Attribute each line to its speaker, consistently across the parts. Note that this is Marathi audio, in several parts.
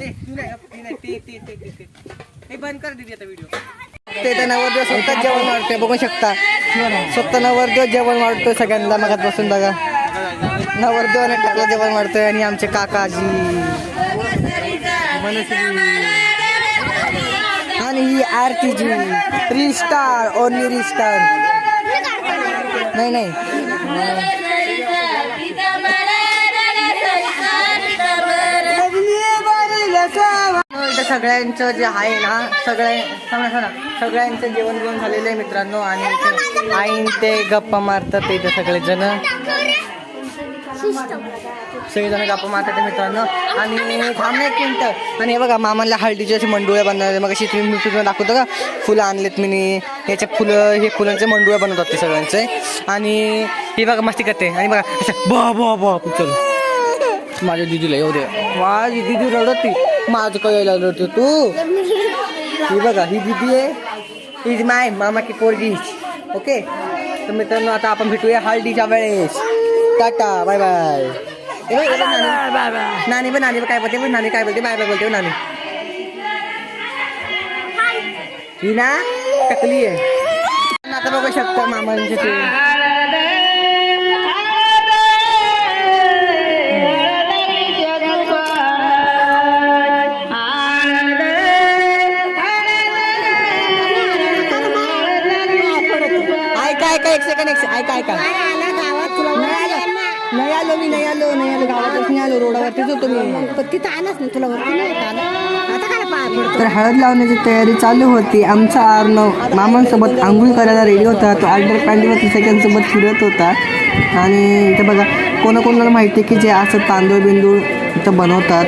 Speaker 1: ए, तू नाही, ती नाही, ती- ती- ती- ती- ती. हे बंद कर दीदी आता व्हिडिओ
Speaker 2: ते तर नवरदेव स्वतः जेवण वाढतोय बघू शकता. स्वतः नवरदेव जेवण वाढतोय सगळ्यांना मगात बसून बघा. नवरदेव आणि टाकलं जेवण वाढतोय आणि आमचे काकाजी मनश्री आणि ही आरतीजी. रिस्टार ओनली रिस्टार नाही नाही. सगळ्यांचं जे आहे ना सगळ्या सांगा सांगा सगळ्यांचं जेवण जेवण झालेलं आहे मित्रांनो आणि इथे आईन ते गप्पा मारतात इथे सगळेजण. सगळेजण गप्पा मारतात मित्रांनो. आणि थांब ना एक मिनिटं. आणि हे बघा मामाला हळदीची अशी मंडोळ्या बनवल्या मग अशी तुम्ही तुम्ही दाखवतो का? फुलं आणलेत मी याच्या फुलं हे फुलांचे मंडोळ्या बनवतात ते सगळ्यांचे. आणि हे बघा मस्ती करते. आणि बघा असं बा बा बा चल. माझ्या दिदीला येऊ दे. माझी दिदी रडती. माझं काय यायला रडते तू ही बघा ही दिदी आहे इज़ माय मामा की पोरगी ओके तर मित्रांनो आता आपण भेटूया हळदीच्या वेळेस. टाटा बाय बाय ए बाय, बाय, नानी. नानी पण नानी काय बोलते नानी काय बोलते बाय बाय बोलते नानी. ही ना टकली आहे. आता बघू शकता मामांचे ऐका नाही आलो. नाही आलो मी नाही आलो नाही आलो. गावातच नाही आलो रोडावरतीच होतो मी.
Speaker 3: पण तिथं आलाच नाही तुला वरती नाही येत आलं. आता काय पाय पडतो?
Speaker 2: तर हळद लावण्याची तयारी चालू होती. आमचा अर्णव मामांसोबत आंघोळ करायला रेडी होता. तो अल्डर पॅन्टीवरती सगळ्यांसोबत फिरत होता. आणि इथं बघा कोणाकोणाला माहिती आहे की जे असं तांदूळ बिंदूळ इथं बनवतात.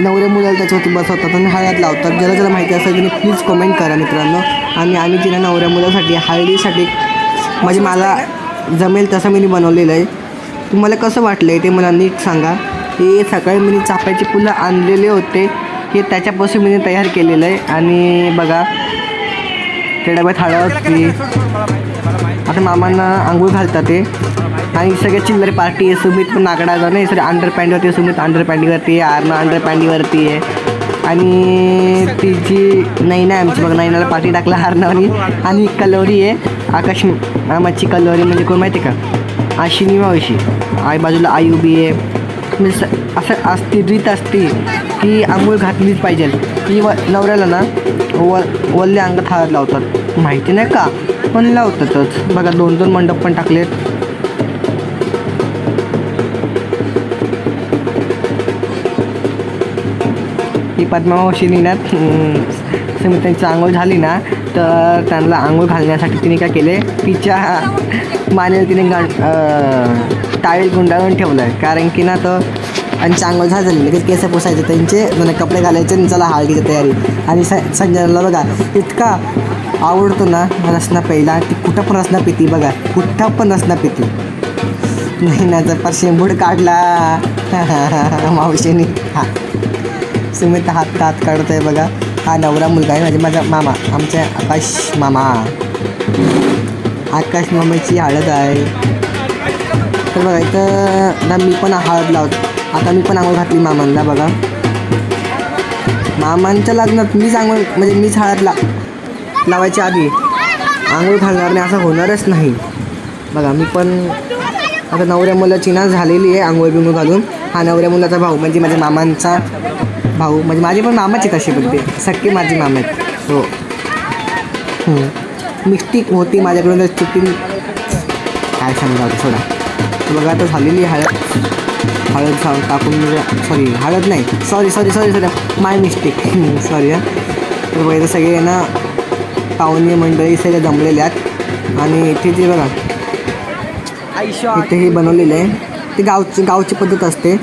Speaker 2: नवऱ्या मुलाला त्याच्यावरती बसवतात आणि हळद लावतात. ज्याला ज्याला माहिती असेल त्याने प्लीज कमेंट करा मित्रांनो. आणि आम्ही तिला नवऱ्या मुलासाठी हळदीसाठी म्हणजे मला जमेल तसं मी बनवलेलं आहे. तुम्हाला कसं वाटलं आहे ते मला नीट सांगा. हे सकाळी मी चाफ्याची फुलं आणलेले होते. हे त्याच्यापासून मी तयार केलेलं आहे. आणि बघा त्या डब्यात हळद ती आता मामांना आंघोळ घालतात ते. आणि सगळे चिल्लर पार्टी आहे. सुमित पण नागडा नाही सर अंडर पॅन्टवरती आहे, सुमित अंडर पॅन्टीवरती आहे. आर्न अंडर पॅन्टीवरती आहे. आणि तिची नैना आहे आमची. बघा नैनाला पाठी टाकला हारणावरी. आणि कलोरी आहे आकाश मामाची कलोरी म्हणजे कोण माहिती आहे का? आशिनी मावशी. आई बाजूला आई उभी आहे. म्हणजे असं असते रीत असते की आंघोळ घातलीच पाहिजे. ती व नवऱ्याला ना व वल्ले अंगात हळद लावतात. माहिती नाही का? पण लावतातच बघा दोन दोन मंडप पण टाकलेत. ही पद्मावशी निघण्यात आंघोळ झाली ना तर त्यांना आंघोळ घालण्यासाठी तिने काय केले तिच्या मानेला तिने गा टावेल गुंडाळून ठेवलं आहे कारण की ना तर आणि आंघोळ झालं लगेच केस पुसायचे त्यांचे म्हणजे कपडे घालायचे आणि चला हळदीची तयारी. आणि स संजयला बघा इतका आवडतो ना रसना पहिला ती कुठं पण रसना पिती बघा कुठं पण रसना पिती. नाही ना जर पर शेंबूड काढला मावशीने. हां. सुमित हात हात काढत आहे बघा. हा नवरा मुलगा आहे म्हणजे माझा मामा आमच्या आकाश मामा. आकाश मामाची हळद आहे. तर बघा इथं ना मी पण हळद लावतो. आता मी पण आंघोळ घातली मामांना बघा. मामांच्या लग्नात मीच आंघोळ म्हणजे मीच हळद ला लावायच्या आधी आंघोळ घालणार नाही असं होणारच नाही. बघा मी पण आता नवऱ्या मुलाची ना झालेली आहे आंघोळ बिंगोळ घालून. हा नवऱ्या मुलाचा भाऊ म्हणजे माझ्या मामांचा भाऊ म्हणजे माझे पण मामाची पण बोलते सख्खे माझी मामा आहेत. हो. मिस्टेक होती माझ्याकडून चुकी काय सांगा सोडा. बघा आता झालेली हळद. हळद सा टाकून सॉरी हळद नाही. Sorry sorry sorry sorry my mistake sorry हां. तर बघा सगळे ना पाहुणे मंडळी सगळे जमलेले आहेत. आणि इथे जे बघा इथे हे बनवलेलं आहे. ते गावची गावची पद्धत असते.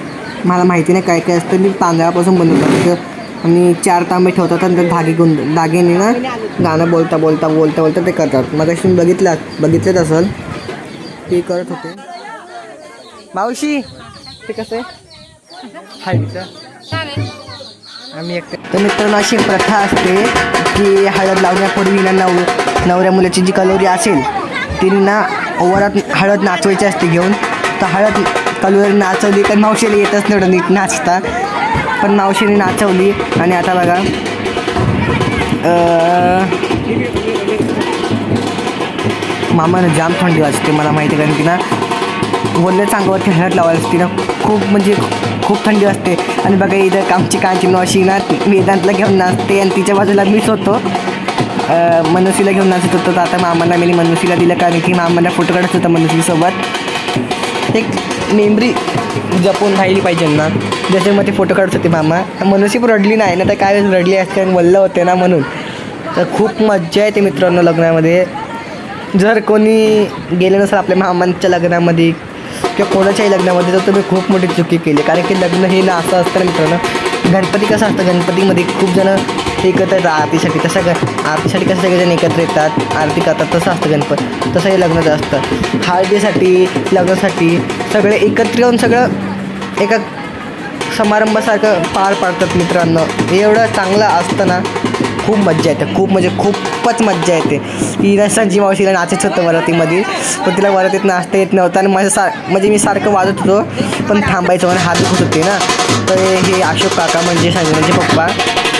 Speaker 2: मला माहिती नाही काय काय असतं. मी तांदळापासून बनवतात आणि चार तांबे ठेवतात आणि ते धागे गुंड धागेने ना गाणं बोलता बोलता बोलता बोलता ते करतात. मग अशी बघितलं बघितलंच असेल. ते करत होते. मावशी ते कसं आहे? हळदीचं आम्ही एक तर मित्रांनो अशी प्रथा असते की हळद लावण्यापूर्वी ना नव नवऱ्या मुलाची जी कलोरी असेल तिने ना वरात हळद नाचवायची असते घेऊन. तर हळद कलोरी नाचवली. तर मावशीला येतच नाही नीट नाचता. पण मावशीने नाचवली. आणि आता बघा मामानं जाम थंडी वाजते मला माहिती आहे कारण की ना वल्ल्या चांगल्यावरती हळद लावायला असते ना खूप म्हणजे खूप थंडी वाजते. आणि बघा इथं आमची कांची अशी ना वेदांतला घेऊन नाचते. आणि तिच्या बाजूला मीच होतो. अं, मनसीला घेऊन नाचत होतो. तर आता मामाला मी मनसीला दिलं कारण की मामाला फोटो काढत होता मनसीसोबत. एक मेमरी जपून राहिली पाहिजे ना. ज्याच्यामध्ये फोटो काढत होते मामा. मनसी रडली नाही ना तर काय वेळेस रडली असते आणि वल्ल होते ना म्हणून. तर खूप मज्जा येते मित्रांनो लग्नामध्ये. जर कोणी गेले नसेल आपल्या मामांच्या लग्नामध्ये किंवा कोणाच्याही लग्नामध्ये तर तुम्ही खूप मोठी चुकी केली. कारण की लग्न हे ना असं असतं ना मित्रांनो. गणपती कसं असतं? गणपतीमध्ये खूप जणं एकत्र येतात आरतीसाठी. तसं ग आरतीसाठी कसं सगळेजण एकत्र येतात? आरती करतात तसं असतं गणपत. तसं हे लग्नाचं असतं. हळदीसाठी लग्नासाठी सगळे एकत्र येऊन सगळं एका समारंभासारखं पार पाडतात मित्रांनो. हे एवढं चांगलं असतं ना खूप मज्जा येते. खूप म्हणजे खूपच मज्जा येते. ती ना मावशीला नाचत होतं वरातीमध्ये. पण तिला वरातीत नाचता येत नव्हतं आणि माझं सार म्हणजे मी सारखं वाजत होतो पण थांबायचं म्हणून हात दुखत होते ना. तर हे अशोक काका म्हणजे संजनाचे पप्पा.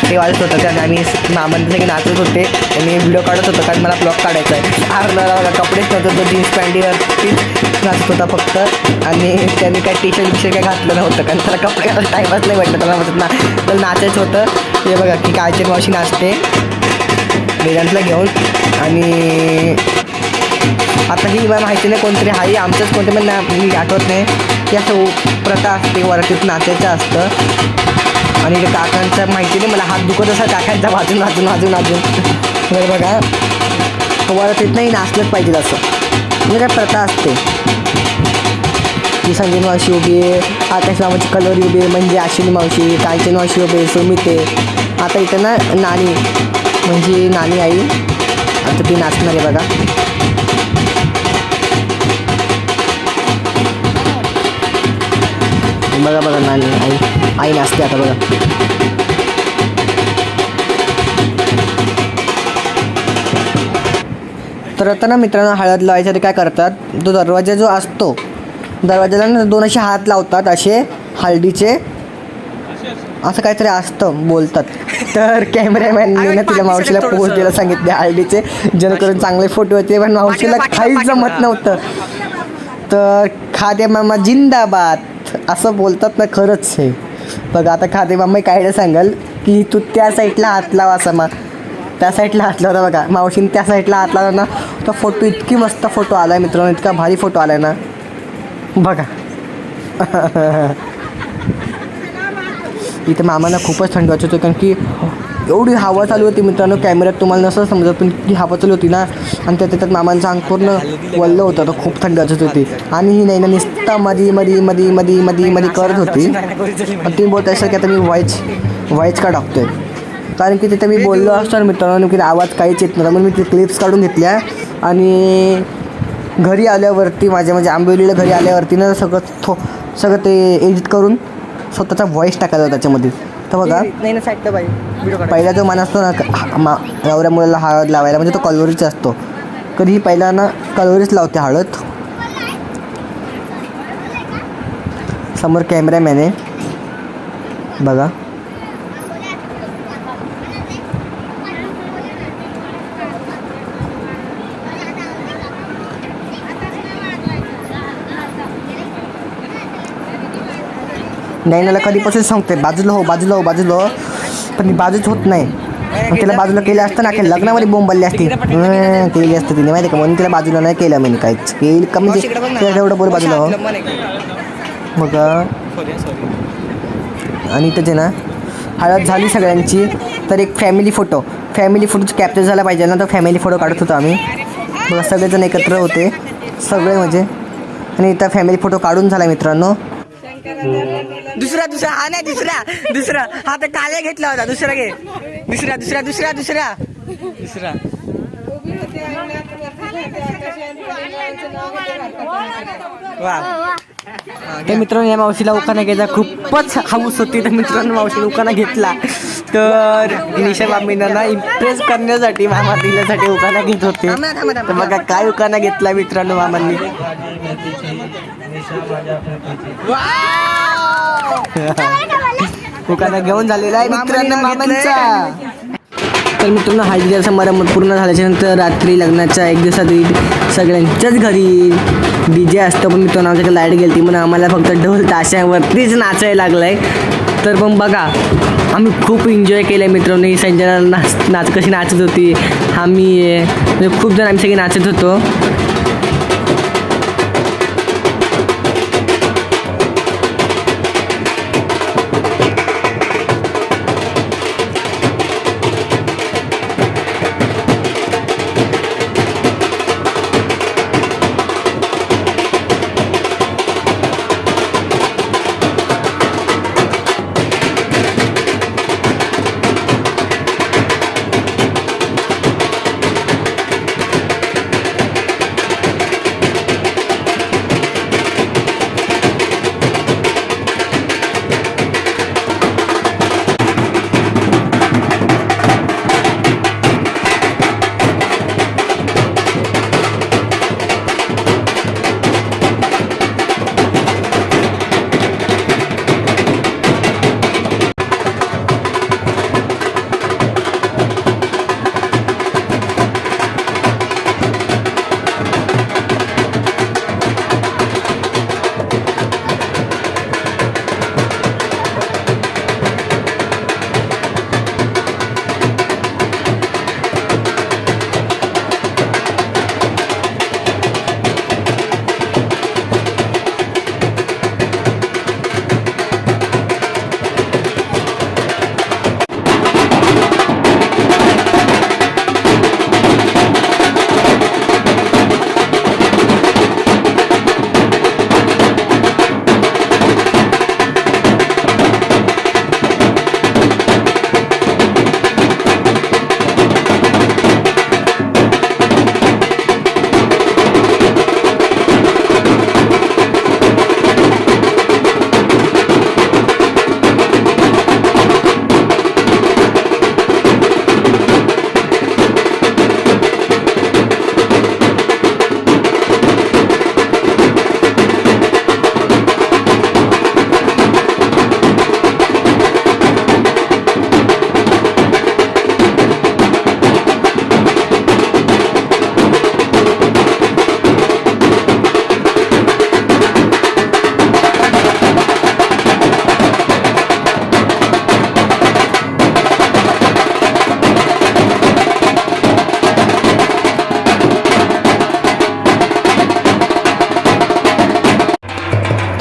Speaker 2: ते वाजत होतं आणि आम्ही मामांचे नाचत होते. आणि व्हिडिओ काढत होतो कारण मला ब्लॉग काढायचा आहे. आरला कपडेच नव्हतं तो जीन्स पॅन्टीवरतीच नाचत होता फक्त. आणि त्यांनी काय टी शर्ट काय घातलं नव्हतं कारण त्याला कपडे घालायला टाईमच नाही वाटलं त्याला म्हणत ना त्याला नाचायचं होतं. हे बघा की कायचे मावशी नाचते. वेदांतला घेऊन. आणि आता ही मला माहिती नाही कोणतरी आहे आमचंच कोणते पण ना मी आठवत नाही. की असं प्रथा असते वरातीत नाचायचं असतं. आणि ते काकांचं माहिती नाही मला हात दुखत असा काकांचा वाजून वाजून वाजून वाजून बरं बघा. वरातीत नाही नाचलंच पाहिजे असं म्हणजे काय प्रथा असते. ती संजय मावशी उभी आहे आकाश मामाची कलोरी उभी आहे म्हणजे आशिनी मावशी कांचन मावशी उभी आहे. आता इथं ना नानी म्हणजे नानी आई आता ती नाचणार आहे बघा. बघा बघा नानी आई. आई नाचते आता बघा. तर आता ना मित्रांनो हळद लावायसाठी काय करतात? तो दरवाजा जो असतो दरवाजाला ना दोन असे हात लावतात असे हळदीचे. असं काहीतरी असतं बोलतात. तर कॅमेरामॅनने ना तिला मावशीला पोस्ट द्यायला सांगितले हळदीचे. जेणेकरून चांगले फोटो येते पण मावशीला काहीच जमत नव्हतं. तर खादे मामा जिंदाबाद असं बोलतात ना खरंच हे. बघा आता खादे मम्मी काय सांगाल की तू त्या साईडला हात लावा असं मा त्या साईडला हात लावता बघा. मावशीने त्या साईडला हात लावला ना तो फोटो इतकी मस्त फोटो आला आहे मित्रांनो इतका भारी फोटो आला आहे ना. बघा. इथं मामांना खूपच थंडी वाजत होती कारण की एवढी हवा चालू होती मित्रांनो कॅमेऱ्यात तुम्हाला नसं समजत पण की हवा चालू होती ना. आणि त्या त्याच्यात मामांचं अंग पूर्ण वल्लं होतं तर खूप थंड वाजत होती. आणि ही नाही ना निस्ता मधी मधी मधी मधी मधी मधी करत होती. आणि तुम्ही बोलत असाल की आता मी व्हाईच व्हाईच का टाकतोय? कारण की तिथे मी बोललो असतो ना मित्रांनो की आवाज काहीच येत नव्हता. म्हणून मी ते क्लिप्स काढून घेतल्या. आणि घरी आल्यावरती माझ्या म्हणजे आंबोलीला घरी आल्यावरती ना सगळं थो सगळं ते एडिट करून स्वतःचा व्हॉईस टाकायचा होता त्याच्यामध्ये. तर बघा.
Speaker 1: नाही ना साईडला बाई. व्हिडिओ
Speaker 2: पहिला जो मान असतो ना मा नवऱ्या मुलाला हळद लावायला म्हणजे तो कलोरीचा असतो. कधीही पहिला ना कलोरीच लावते हळद. समोर कॅमेरामॅन आहे. बघा. नैनाला कधीपासून सांगते बाजूला हो बाजूला हो बाजूला हो. पण ती बाजूच होत नाही. मग तिला बाजूला केलं असतं ना की लग्नामध्ये बोंबलली असती. केली असते तिने माहिती का? म्हणून तिला बाजूला नाही केलं मी काहीच. केली का तिला एवढं बोल बाजूला हो. मग आणि जे ना हळद झाली सगळ्यांची. तर एक फॅमिली फोटो फॅमिली फोटोचं कॅप्चर झाला पाहिजे. ना तर फॅमिली फोटो काढत होतो आम्ही. बघा सगळेजण एकत्र होते. सगळे म्हणजे. आणि इथं फॅमिली फोटो काढून झाला मित्रांनो. दुसरा दुसरा. हा नाही दुसरा. दुसरा. हा तर काल्या घेतला होता. दुसरा घे. दुसरा दुसरा दुसरा दुसरा. दुसरा. वा. तर मित्रांनो या मावशीला उखाणा घ्यायचा खूपच हाऊस होती. तर मित्रांनो मावशीने उखाणा घेतला. तर निशा मामींना ना इम्प्रेस करण्यासाठी मामा दिल्यासाठी उखाणा घेत होते. तर बघा काय उखाणा घेतला मित्रांनो मामांनी. उखाणा घेऊन झालेला आहे मित्रांनो मामांचा. तर मित्रांनो हळदीचा समारंभ पूर्ण झाल्याच्यानंतर रात्री लग्नाच्या एक दिवसात सगळ्यांच्याच घरी डी जे असतं. पण मित्रांनो आमच्याकडे लाइट गेली म्हणून आम्हाला फक्त ढोल ताशावरतीच नाचायला लागलं आहे तर पण बघा आम्ही खूप एन्जॉय केलं आहे मित्रांनो. ही संजना नाच नाच कशी नाचत होती. आम्ही. म्हणजे खूप जण आम्ही सगळे नाचत होतो.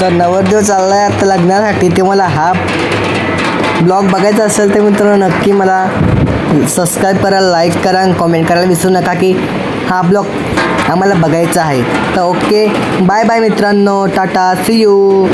Speaker 2: तर नवरदेव चाललाय आता लग्नासाठी ते मला हा ब्लॉग बघायचा असेल तर मित्रांनो नक्की मला सबस्क्राईब करा लाईक करा आणि कॉमेंट करायला विसरू नका की हा ब्लॉग आम्हाला बघायचा आहे. तर ओके बाय बाय मित्रांनो टाटा सी यू